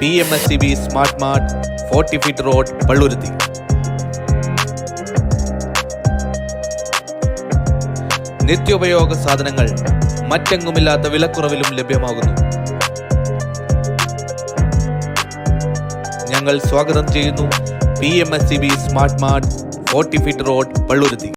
P M S C B smart mart forty feet road Palluruthy നിത്യോപയോഗ സാധനങ്ങൾ മറ്റെങ്ങുമില്ലാത്ത വിലക്കുറവിലും ലഭ്യമാകുന്നു. ഞങ്ങൾ സ്വാഗതം ചെയ്യുന്നു P M S C B smart mart forty feet road Palluruthy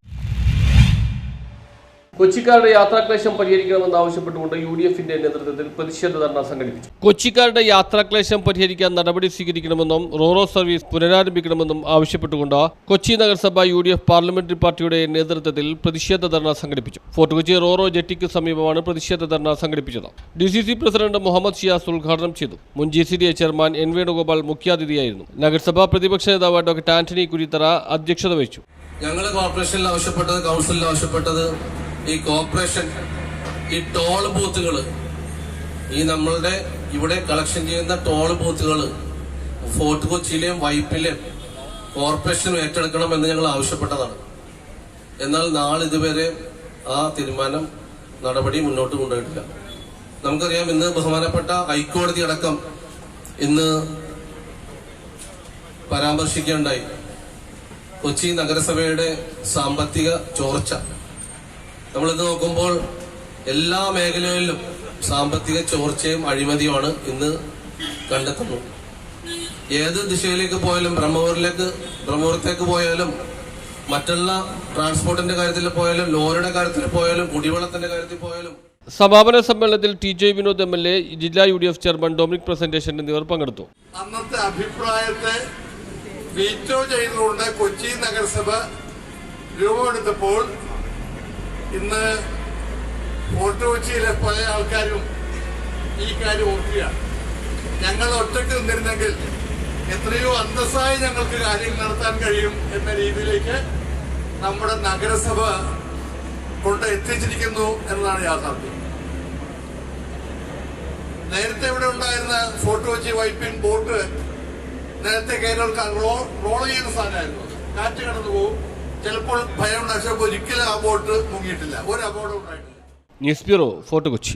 കൊച്ചിക്കാരുടെ യാത്രാക്ലേശം പരിഹരിക്കണമെന്ന് ആവശ്യപ്പെട്ടുകൊണ്ട് യു ഡി എഫിന്റെ നേതൃത്വത്തിൽ പ്രതിഷേധ ധർണ സംഘടിപ്പിച്ചു. കൊച്ചിക്കാരുടെ യാത്രാക്ലേശം പരിഹരിക്കാൻ നടപടി സ്വീകരിക്കണമെന്നും റോറോ സർവീസ് പുനരാരംഭിക്കണമെന്നും ആവശ്യപ്പെട്ടുകൊണ്ട് കൊച്ചി നഗരസഭ യു ഡി എഫ് പാർലമെന്ററി പാർട്ടിയുടെ നേതൃത്വത്തിൽ പ്രതിഷേധ ധർണ സംഘടിപ്പിച്ചു. ഫോർട്ട് കൊച്ചി റോറോ ജെട്ടിക്ക് സമീപമാണ് പ്രതിഷേധ ധർണ സംഘടിപ്പിച്ചത്. D C C president Muhammad Shiyas ഉദ്ഘാടനം ചെയ്തു. മുൻ G C D A chairman N Venugopal മുഖ്യാതിഥിയായിരുന്നു. നഗരസഭാ പ്രതിപക്ഷ നേതാവ് ഡോക്ടർ ആന്റണി കുരിത്തറ അധ്യക്ഷത വഹിച്ചു. ഞങ്ങൾ കോർപ്പറേഷനിൽ ആവശ്യപ്പെട്ടത് കൗൺസിലിൽ ആവശ്യപ്പെട്ടത് ഈ കോർപ്പറേഷൻ ഈ ടോൾ ബൂത്തുകൾ ഈ നമ്മളുടെ ഇവിടെ കളക്ഷൻ ചെയ്യുന്ന ടോൾ ബൂത്തുകൾ ഫോർട്ട് കൊച്ചിയിലെയും വൈപ്പിലെയും കോർപ്പറേഷൻ ഏറ്റെടുക്കണമെന്ന് ഞങ്ങൾ ആവശ്യപ്പെട്ടതാണ്. എന്നാൽ നാളെ ഇതുവരെ ആ തീരുമാനം നടപടി മുന്നോട്ട് കൊണ്ടുപോയിട്ടില്ല. നമുക്കറിയാം ഇന്ന് ബഹുമാനപ്പെട്ട ഹൈക്കോടതി അടക്കം ഇന്ന് പരാമർശിക്കുകയുണ്ടായി. കൊച്ചി നഗരസഭയുടെ സാമ്പത്തിക ചോർച്ച. നമ്മളിത് നോക്കുമ്പോൾ എല്ലാ മേഖലകളിലും സാമ്പത്തിക ചോർച്ചയും അഴിമതിയുമാണ് ഇന്ന് കണ്ടെത്തുന്നത് ഏത് ദിശയിലേക്ക് പോയാലും ബ്രഹ്മപുരിലേക്ക് ബ്രഹ്മപുരത്തേക്ക് പോയാലും മറ്റുള്ള ട്രാൻസ്പോർട്ടിന്റെ കാര്യത്തിൽ പോയാലും ലോറിയുടെ കാര്യത്തിൽ പോയാലും കുടിവെള്ളത്തിന്റെ കാര്യത്തിൽ പോയാലും സമാപന സമ്മേളനത്തിൽ T J Vinod M L A ജില്ലാ U D F chairman Dominic Presentation എന്നിവർ പങ്കെടുത്തു. അന്നത്തെ അഭിപ്രായത്തെ വീറ്റോ ചെയ്തുകൊണ്ട് കൊച്ചി നഗരസഭ രൂപമെടുത്തപ്പോൾ ഇന്ന് ഫോർട്ട് കൊച്ചിയിലെ പല ആൾക്കാരും ഈ കാര്യം ഓർക്കുകയാണ് ഞങ്ങൾ ഒറ്റയ്ക്ക് നിന്നിരുന്നെങ്കിൽ എത്രയോ അന്തസ്സായി ഞങ്ങൾക്ക് കാര്യങ്ങൾ നടത്താൻ കഴിയും എന്ന രീതിയിലേക്ക് നമ്മുടെ നഗരസഭ കൊണ്ട് എത്തിച്ചിരിക്കുന്നു എന്നതാണ് യാഥാർത്ഥ്യം. നേരത്തെ ഇവിടെ ഉണ്ടായിരുന്ന ഫോർട്ട് കൊച്ചി വൈപ്പിൻ ബോട്ട് നേരത്തെ കേരളക്കാർ റോൾ ചെയ്യുന്ന സാധനമായിരുന്നു. കാറ്റ് കടന്നു പോകും ചിലപ്പോൾ ഭയം ഉണ്ടാകും ഒരിക്കലും ആ ബോട്ട് മുങ്ങിയിട്ടില്ല. ഒരു അപകടം ഉണ്ടായിട്ടില്ല. News bureau Fort Kochi.